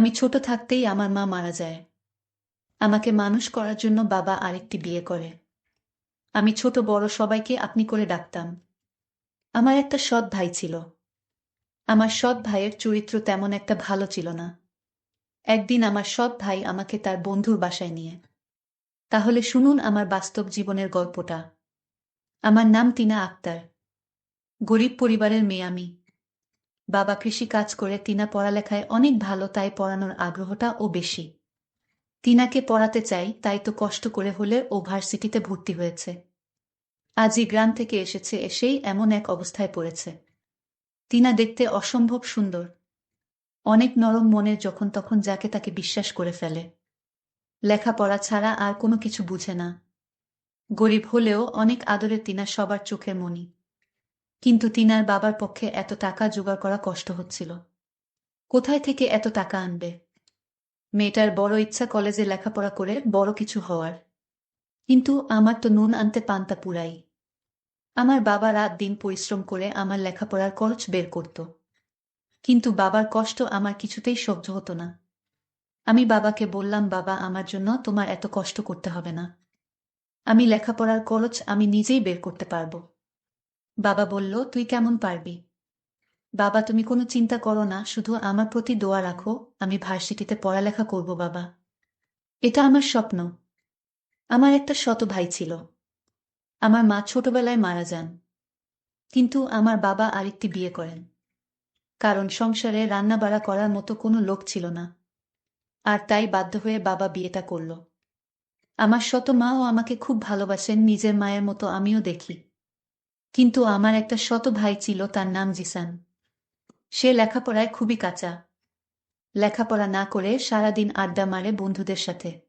আমি ছোট থাকতেই আমার মা মারা যায়। আমাকে মানুষ করার জন্য বাবা আরেকটি বিয়ে করে। আমি ছোট বড় সবাইকে আপনি করে ডাকতাম। আমার একটা সৎ ভাই ছিল। আমার সৎ ভাইয়ের চরিত্র তেমন একটা ভালো ছিল না। একদিন আমার সৎ ভাই আমাকে তার বন্ধুর বাসায় নিয়ে। তাহলে শুনুন আমার বাস্তব জীবনের গল্পটা। আমার নাম টিনা আক্তার। গরিব পরিবারের মেয়ে আমি। বাবা কৃষি কাজ করে টিনা পড়ালেখায় অনেক ভালো, তাই পড়ানোর আগ্রহটা ও বেশি। তিনাকে পড়াতে চাই, তাই তো কষ্ট করে হলে ও ভার্সিটিতে ভর্তি হয়েছে। আজই গ্রাম থেকে এসেছে, এসেই এমন এক অবস্থায় পড়েছে। তিনা দেখতে অসম্ভব সুন্দর। অনেক নরম মনের যখন তখন যাকে তাকে বিশ্বাস করে ফেলে। লেখাপড়া ছাড়া আর কোনো কিছু বুঝে না। গরিব হলেও অনেক আদরের তিনা সবার চোখের মনি কিন্তু তিনার বাবার পক্ষে এত টাকা জোগাড় করা কষ্ট হচ্ছিল। কোথায় থেকে এত টাকা আনবে? মেয়েটার বড় ইচ্ছা কলেজে লেখাপড়া করে বড় কিছু হওয়ার। কিন্তু আমার তো নুন আনতে পান্তা পুরাই। আমার বাবা রাত দিন পরিশ্রম করে আমার লেখাপড়ার খরচ বের করত। কিন্তু বাবার কষ্ট আমার কিছুতেই সহ্য হতো না। আমি বাবাকে বললাম, বাবা, আমার জন্য তোমার এত কষ্ট করতে হবে না। আমি লেখাপড়ার খরচ আমি নিজেই বের করতে পারব। বাবা বলল, তুই কেমন পারবি? বাবা, তুমি কোনো চিন্তা করো না, শুধু আমার প্রতি দোয়া রাখো, আমি ভার্সিটিতে পড়ালেখা করব, বাবা। এটা আমার স্বপ্ন। আমার একটা শত ভাই ছিল। আমার মা ছোটবেলায় মারা যান। কিন্তু আমার বাবা আরেকটি বিয়ে করেন। কারণ সংসারে রান্নাবাড়া করার মতো কোনো লোক ছিল না। আর তাই বাধ্য হয়ে বাবা বিয়েটা করল। আমার শত মাও আমাকে খুব ভালোবাসেন, নিজের মায়ের মতো আমিও দেখি। কিন্তু আমার একটা শত ভাই ছিল, তার নাম জিসান। সে লেখাপড়ায় খুবই কাঁচা। লেখাপড়া না করে সারাদিন আড্ডা মারে বন্ধুদের সাথে।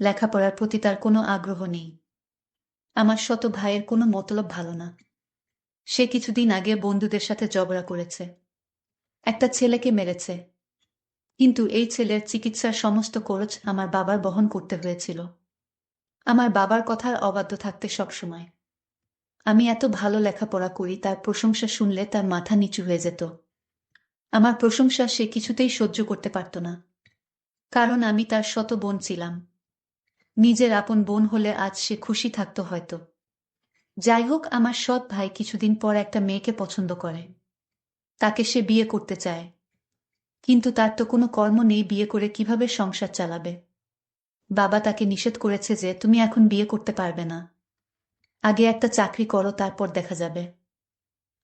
লেখাপড়ার প্রতি তার কোনো আগ্রহ নেই। আমার শত ভাইয়ের কোনো মতলব ভালো না। সে কিছুদিন আগে বন্ধুদের সাথে ঝগড়া করেছে। একটা ছেলেকে মেরেছে। কিন্তু এই ছেলের চিকিৎসার সমস্ত খরচ আমার বাবার বহন করতে হয়েছিল। আমার বাবার কথার অবাধ্য থাকতে সবসময়। আমি এত ভালো লেখাপড়া করি, তার প্রশংসা শুনলে তার মাথা নিচু হয়ে যেত। আমার প্রশংসা সে কিছুতেই সহ্য করতে পারত না। কারণ আমি তার শত বোন ছিলাম। নিজের আপন বোন হলে আজ সে খুশি থাকতো হয়তো। যাই হোক, আমার সৎ ভাই কিছুদিন পর একটা মেয়েকে পছন্দ করে। তাকে সে বিয়ে করতে চায়। কিন্তু তার তো কোনো কর্ম নেই বিয়ে করে কীভাবে সংসার চালাবে? বাবা তাকে নিষেধ করেছে যে, তুমি এখন বিয়ে করতে পারবে না। আগে একটা চাকরি করো, তারপর দেখা যাবে।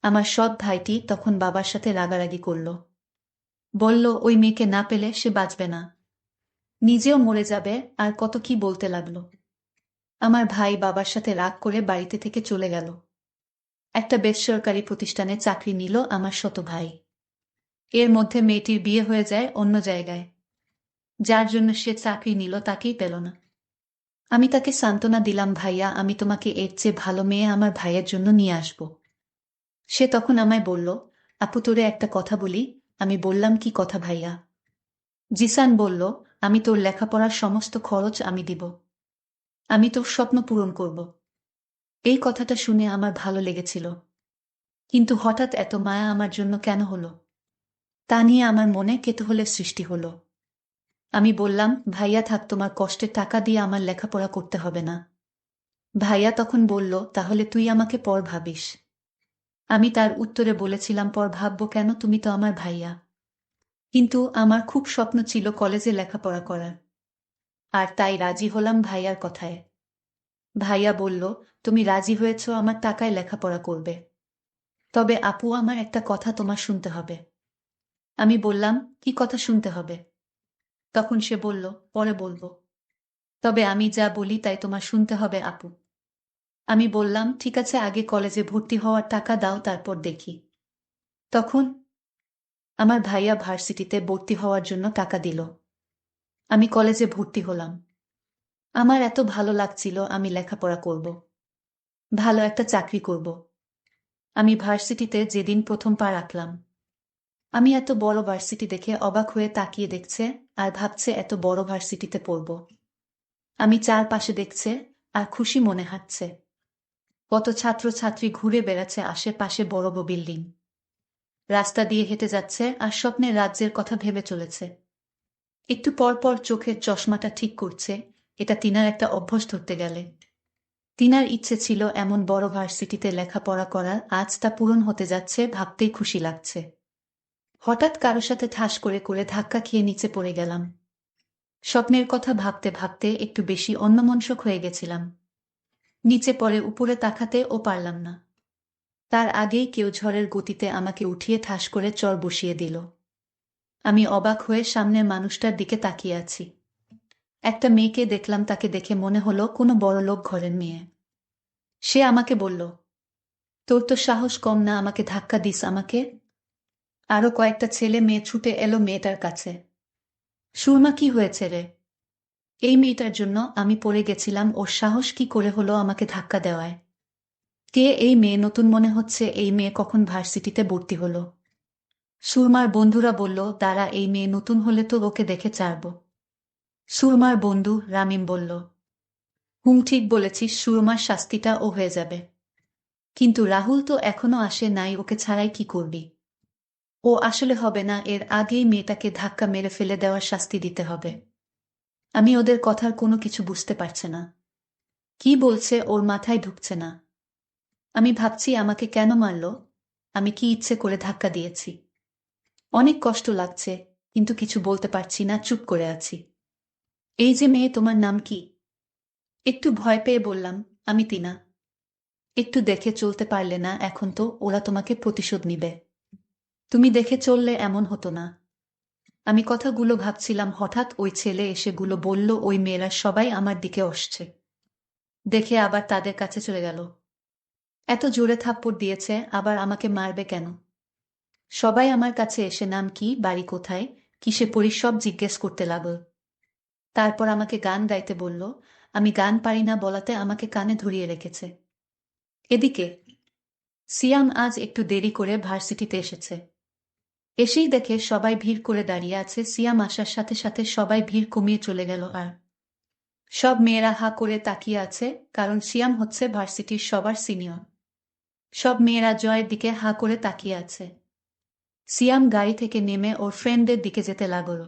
আমার সৎ ভাইটি তখন বাবার সাথে রাগারাগি করল। বলল, ওই মেয়েকে না পেলে সে বাঁচবে না। নিজেও মরে যাবে, আর কত কি বলতে লাগল? আমার ভাই বাবার সাথে রাগ করে বাড়িতে থেকে চলে গেল। একটা বেসরকারি প্রতিষ্ঠানে চাকরি নিল আমার শত ভাই। এর মধ্যে মেয়েটির বিয়ে হয়ে যায় অন্য জায়গায়। যার জন্য সে চাকরি নিল তাকেই পেল না। আমি তাকে সান্ত্বনা দিলাম, ভাইয়া, আমি তোমাকে এর চেয়ে ভালো মেয়ে আমার ভাইয়ের জন্য নিয়ে আসব। সে তখন আমায় বলল, আপু, তোরে একটা কথা বলি। আমি বললাম, কি কথা ভাইয়া? জিসান বলল, আমি তোর লেখাপড়ার সমস্ত খরচ আমি দিব। আমি তোর স্বপ্ন পূরণ করব। এই কথাটা শুনে আমার ভালো লেগেছিল। কিন্তু হঠাৎ এত মায়া আমার জন্য কেন হলো? তা নিয়ে আমার মনে কেতহলের সৃষ্টি হলো। আমি বললাম, ভাইয়া থাক, তোমার কষ্টের টাকা দিয়ে আমার লেখাপড়া করতে হবে না। ভাইয়া তখন বলল, তাহলে তুই আমাকে পর ভাবিস। আমি তার উত্তরে বলেছিলাম, পর ভাববো কেন? তুমি তো আমার ভাইয়া। কিন্তু আমার খুব স্বপ্ন ছিল কলেজে লেখাপড়া করার। আর তাই রাজি হলাম ভাইয়ার কথায়। ভাইয়া বলল, তুমি রাজি হয়েছ, আমার টাকায় লেখাপড়া করবে। তবে আপু, আমার একটা কথা তোমার শুনতে হবে। আমি বললাম, কি কথা শুনতে হবে? তখন সে বলল, পরে বলব। তবে আমি যা বলি তাই তোমার শুনতে হবে, আপু। আমি বললাম, ঠিক আছে, আগে কলেজে ভর্তি হওয়ার টাকা দাও, তারপর দেখি। তখন আমার ভাইয়া ভার্সিটিতে ভর্তি হওয়ার জন্য টাকা দিল। আমি কলেজে ভর্তি হলাম। আমার এত ভালো লাগছিল, আমি লেখাপড়া করব। ভালো একটা চাকরি করব। আমি ভার্সিটিতে যেদিন প্রথম পা রাখলাম আমি এত বড় ভার্সিটি দেখে অবাক হয়ে তাকিয়ে দেখছে আর ভাবছে এত বড় ভার্সিটিতে পড়ব। আমি চারপাশে দেখছে আর খুশি মনে হাঁটছে। কত ছাত্র ছাত্রী ঘুরে বেড়াচ্ছে আশেপাশে বড় বিল্ডিং। রাস্তা দিয়ে হেঁটে যাচ্ছে আর স্বপ্নের রাজ্যের কথা ভেবে চলেছে। একটু পর পর চোখের চশমাটা ঠিক করছে, এটা তিনার একটা অভ্যাস ধরতে গেলে। তিনার ইচ্ছে ছিল এমন বড় ভার্সিটিতে লেখাপড়া করার, আজ তা পূরণ হতে যাচ্ছে ভাবতেই খুশি লাগছে। হঠাৎ কারও সাথে ঠাস করে করে ধাক্কা খেয়ে নিচে পড়ে গেলাম। স্বপ্নের কথা ভাবতে ভাবতে একটু বেশি অন্যমনস্ক হয়ে গেছিলাম। নিচে পরে উপরে তাকাতে ও পারলাম না। তার আগেই কেউ ঝড়ের গতিতে আমাকে উঠিয়ে ঠাস করে চর বসিয়ে দিল। আমি অবাক হয়ে সামনের মানুষটার দিকে তাকিয়ে আছি। একটা মেয়েকে দেখলাম তাকে দেখে মনে হলো কোনো বড় লোক ঘরের মেয়ে। সে আমাকে বলল, তোর তো সাহস কম না আমাকে ধাক্কা দিস আমাকে? আরও কয়েকটা ছেলে মেয়ে ছুটে এলো মেয়েটার কাছে। সুরমা কি হয়েছে রে? এই মেয়েটার জন্য আমি পড়ে গেছিলাম, ওর সাহস কি করে হলো আমাকে ধাক্কা দেওয়ায়? কে এই মেয়ে? নতুন মনে হচ্ছে এই মেয়ে কখন ভার্সিটিতে ভর্তি হলো। সুরমার বন্ধুরা বলল তারা এই মেয়ে নতুন হলে তো ওকে দেখে চারব সুরমার বন্ধু রামিম বলল, হুম, ঠিক বলেছিস, সুরমার শাস্তিটা ও হয়ে যাবে। কিন্তু রাহুল তো এখনও আসে নাই, ওকে ছাড়াই কি করবি? ও আসলে হবে না, এর আগেই মেয়েটাকে ধাক্কা মেরে ফেলে দেওয়ার শাস্তি দিতে হবে। আমি ওদের কথার কোনো কিছু বুঝতে পারছে না। কি বলছে ওর মাথায় ঢুকছে না। আমি ভাবছি আমাকে কেন মারল? আমি কি ইচ্ছে করে ধাক্কা দিয়েছি? অনেক কষ্ট লাগছে, কিন্তু কিছু বলতে পারছি না, চুপ করে আছি। এই যে মেয়ে, তোমার নাম কি? একটু ভয় পেয়ে বললাম, আমি তিনা একটু দেখে চলতে পারলে না, এখন তো ওরা তোমাকে প্রতিশোধ নিবে। তুমি দেখে চললে এমন হতো না। আমি কথাগুলো ভাবছিলাম, হঠাৎ ওই ছেলে এসেগুলো বলল, ওই মেয়েরা সবাই আমার দিকে আসছে দেখে আবার তাদের কাছে চলে গেল। এত জোরে থাপ্পড় দিয়েছে, আবার আমাকে মারবে কেন? সবাই আমার কাছে এসে, নাম কি? বাড়ি কোথায়? কিসে পড়ি সব জিজ্ঞেস করতে লাগল। তারপর আমাকে গান গাইতে বলল, আমি গান পারি না বলাতে, আমাকে কানে ধরিয়ে রেখেছে। এদিকে, সিয়াম আজ একটু দেরি করে ভার্সিটিতে এসেছে। এসেই দেখে সবাই ভিড় করে দাঁড়িয়ে আছে। সিয়াম আসার সাথে সাথে সবাই ভিড় কমিয়ে চলে গেল আর। সব মেয়েরা হা করে তাকিয়ে আছে, কারণ সিয়াম হচ্ছে ভার্সিটির সবার সিনিয়র। সব মেয়েরা জয়ের দিকে হা করে তাকিয়ে আছে। সিয়াম গাড়ি থেকে নেমে ওর ফ্রেন্ডদের দিকে যেতে লাগল।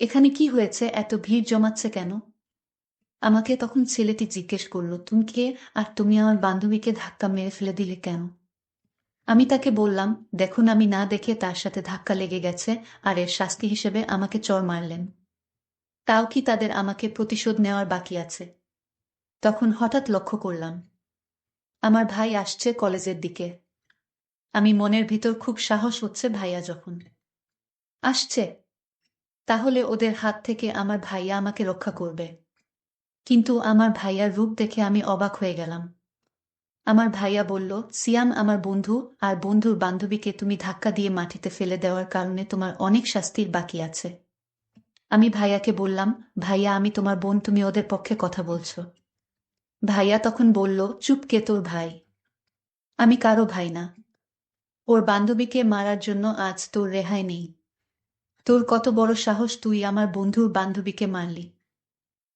এখানে কি হয়েছে? এত ভিড় জমাচ্ছে কেন? আমাকে তখন ছেলেটি জিজ্ঞেস করল, তুমি কে? আর তুমি আমার বান্ধবীকে ধাক্কা মেরে ফেলে দিলে কেন? আমি তাকে বললাম, দেখুন আমি না দেখে তার সাথে ধাক্কা লেগে গেছে আর এর শাস্তি হিসেবে আমাকে চর মারলেন। তাও কি তাদের আমাকে প্রতিশোধ নেওয়ার বাকি আছে? তখন হঠাৎ লক্ষ্য করলাম, আমার ভাই আসছে কলেজের দিকে। আমি মনের ভিতর খুব সাহস হচ্ছে ভাইয়া যখন। আসছে। তাহলে ওদের হাত থেকে আমার ভাইয়া আমাকে রক্ষা করবে। কিন্তু আমার ভাইয়ার রূপ দেখে আমি অবাক হয়ে গেলাম। আমার ভাইয়া বলল, সিয়াম আমার বন্ধু, আর বন্ধুর বান্ধবীকে তুমি ধাক্কা দিয়ে মাটিতে ফেলে দেওয়ার কারণে তোমার অনেক শাস্তির বাকি আছে। আমি ভাইয়াকে বললাম, ভাইয়া, আমি তোমার বোন, তুমি ওদের পক্ষে কথা বলছো। ভাইয়া তখন বলল, চুপ কে তোর ভাই? আমি কারও ভাই না। ওর বান্ধবীকে মারার জন্য আজ তোর রেহাই নেই। তোর কত বড় সাহস তুই আমার বন্ধুর বান্ধবীকে মারলি।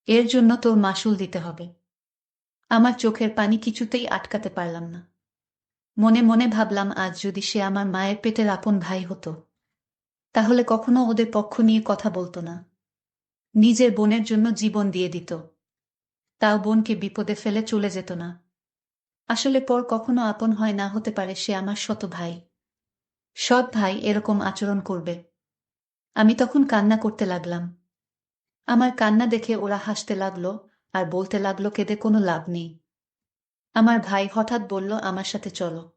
এর জন্য তোর মাসুল দিতে হবে। আমার চোখের পানি কিছুতেই আটকাতে পারলাম না। মনে মনে ভাবলাম, আজ যদি সে আমার মায়ের পেটের আপন ভাই হতো, তাহলে কখনো ওদের পক্ষ নিয়ে কথা বলতো না। নিজের বোনের জন্য জীবন দিয়ে দিত। তাও বোনকে বিপদে ফেলে চলে যেত না। আসলে পর কখনো আপন হয় না হতে পারে সে আমার শত ভাই। সৎ ভাই এরকম আচরণ করবে। আমি তখন কান্না করতে লাগলাম। আমার কান্না দেখে ওরা হাসতে লাগল আর বলতে লাগল, কেঁদে কোনো লাভ নেই। আমার ভাই হঠাৎ বলল, আমার সাথে চলো।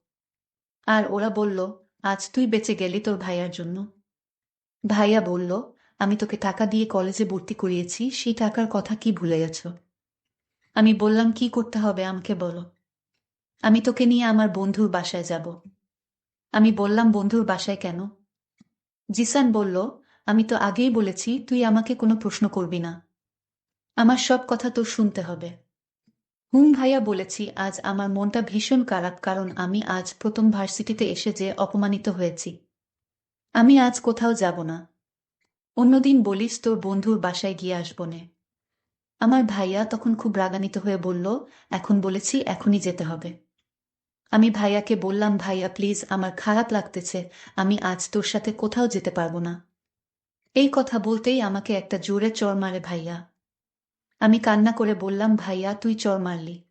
আর ওরা বলল, আজ তুই বেঁচে গেলি তোর ভাইয়ার জন্য। ভাইয়া বলল, আমি তোকে টাকা দিয়ে কলেজে ভর্তি করিয়েছি, সেই টাকার কথা কি ভুলে গেছ? আমি বললাম, কি করতে হবে আমাকে বলো। আমি তোকে নিয়ে আমার বন্ধুর বাসায় যাব। আমি বললাম, বন্ধুর বাসায় কেন? জিসান বলল, আমি তো আগেই বলেছি, তুই আমাকে কোনো প্রশ্ন করবি না। আমার সব কথা তোর শুনতে হবে। হুম ভাইয়া বলেছি, আজ আমার মনটা ভীষণ খারাপ, কারণ আমি আজ প্রথম ভার্সিটিতে এসে যে অপমানিত হয়েছি। আমি আজ কোথাও যাব না। অন্যদিন বলিস তোর বন্ধুর বাসায় গিয়ে আসব নে। আমার ভাইয়া তখন খুব রাগানিত হয়ে বলল, এখন বলেছি, এখনই যেতে হবে। আমি ভাইয়াকে বললাম, ভাইয়া, প্লিজ, আমার খারাপ লাগতেছে, আমি আজ তোর সাথে কোথাও যেতে পারব না। এই কথা বলতেই আমাকে একটা জোরে চর মারে ভাইয়া। আমি কান্না করে বললাম, ভাইয়া, তুই চর মারলি।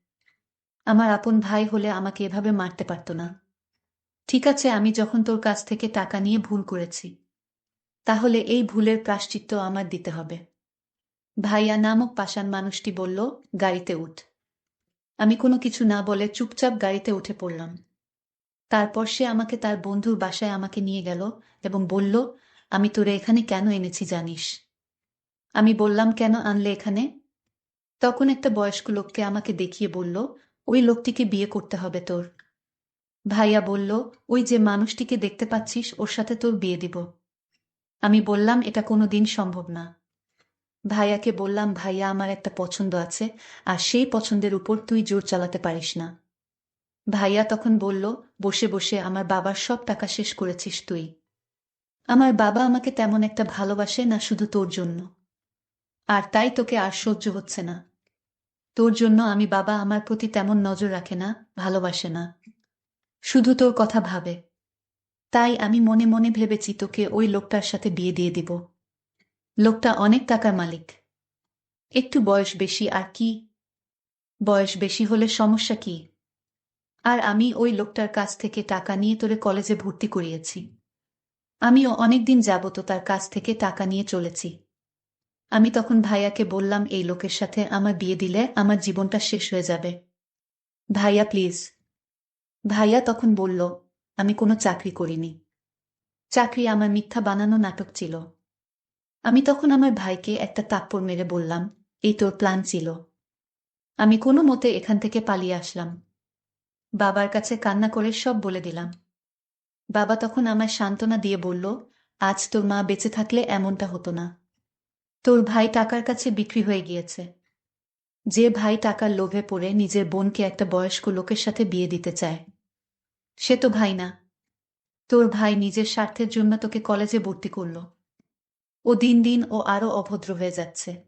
আমার আপন ভাই হলে আমাকে এভাবে মারতে পারত না। ঠিক আছে, আমি যখন তোর কাছ থেকে টাকা নিয়ে ভুল করেছি, তাহলে এই ভুলের প্রাশ্চিত্য আমার দিতে হবে। ভাইয়া নামক পাষাণ মানুষটি বলল, গাড়িতে উঠ। আমি কোনো কিছু না বলে চুপচাপ গাড়িতে উঠে পড়লাম। তারপর সে আমাকে তার বন্ধুর বাসায় আমাকে নিয়ে গেল এবং বলল, আমি তোরে এখানে কেন এনেছি জানিস? আমি বললাম, কেন আনলে এখানে? তখন একটা বয়স্ক লোককে আমাকে দেখিয়ে বলল, ওই লোকটিকে বিয়ে করতে হবে তোর। ভাইয়া বলল, ওই যে মানুষটিকে দেখতে পাচ্ছিস, ওর সাথে তোর বিয়ে দিব। আমি বললাম, এটা কোনো দিন সম্ভব না। ভাইয়াকে বললাম, ভাইয়া, আমার একটা পছন্দ আছে, আর সেই পছন্দের উপর তুই জোর চালাতে পারিস না। ভাইয়া তখন বলল, বসে বসে, আমার বাবার সব টাকা শেষ করেছিস তুই। আমার বাবা আমাকে তেমন একটা ভালোবাসে না শুধু তোর জন্য। আর তাই তোকে আর সহ্য হচ্ছে না। তোর জন্য আমি বাবা আমার প্রতি তেমন নজর রাখে না, ভালোবাসে না। শুধু তোর কথা ভাবে। তাই আমি মনে মনে ভেবেছি তোকে ওই লোকটার সাথে বিয়ে দিয়ে দিব। লোকটা অনেক টাকার মালিক। একটু বয়স বেশি আর কি? বয়স বেশি হলে সমস্যা কি? আর আমি ওই লোকটার কাছ থেকে টাকা নিয়ে তোরে কলেজে ভর্তি করিয়েছি। আমিও অনেকদিন যাবত তার কাছ থেকে টাকা নিয়ে চলেছি। আমি তখন ভাইয়াকে বললাম, এই লোকের সাথে আমার বিয়ে দিলে আমার জীবনটা শেষ হয়ে যাবে। ভাইয়া প্লিজ ভাইয়া তখন বলল, আমি কোনো চাকরি করিনি। চাকরি আমার মিথ্যা বানানো নাটক ছিল। আমি তখন আমার ভাইকে একটা তাপ্পড় মেরে বললাম, এই তোর প্ল্যান ছিল। আমি কোনো মতে এখান থেকে পালিয়ে আসলাম। বাবার কাছে কান্না করে সব বলে দিলাম। বাবা তখন আমায় সান্ত্বনা দিয়ে বলল, আজ তোর মা বেঁচে থাকলে এমনটা হতো না। তোর ভাই টাকার কাছে বিক্রি হয়ে গিয়েছে। যে ভাই টাকার লোভে পড়ে নিজের বোনকে একটা বয়স্ক লোকের সাথে বিয়ে দিতে চায়। সে তো ভাই না। তোর ভাই নিজের স্বার্থের জন্য তোকে কলেজে ভর্তি করল। ও দিন দিন ও আরও অভদ্র হয়ে যাচ্ছে।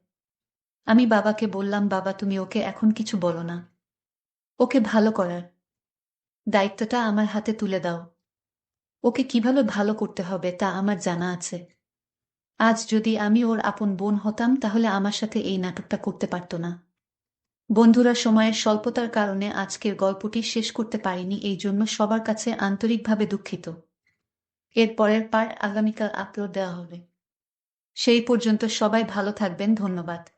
আমি বাবাকে বললাম, বাবা, তুমি ওকে এখন কিছু বলো না। ওকে ভালো করার দায়িত্বটা আমার হাতে তুলে দাও। ওকে কীভাবে ভালো করতে হবে তা আমার জানা আছে। আজ যদি আমি ওর আপন বোন হতাম, তাহলে আমার সাথে এই নাটকটা করতে পারত না। বন্ধুরা, সময়ের স্বল্পতার কারণে আজকের গল্পটি শেষ করতে পারিনি, এই জন্য সবার কাছে আন্তরিকভাবে দুঃখিত। এর পরের পার আগামীকাল আপলোড দেওয়া হবে। সেই পর্যন্ত সবাই ভালো থাকবেন, ধন্যবাদ।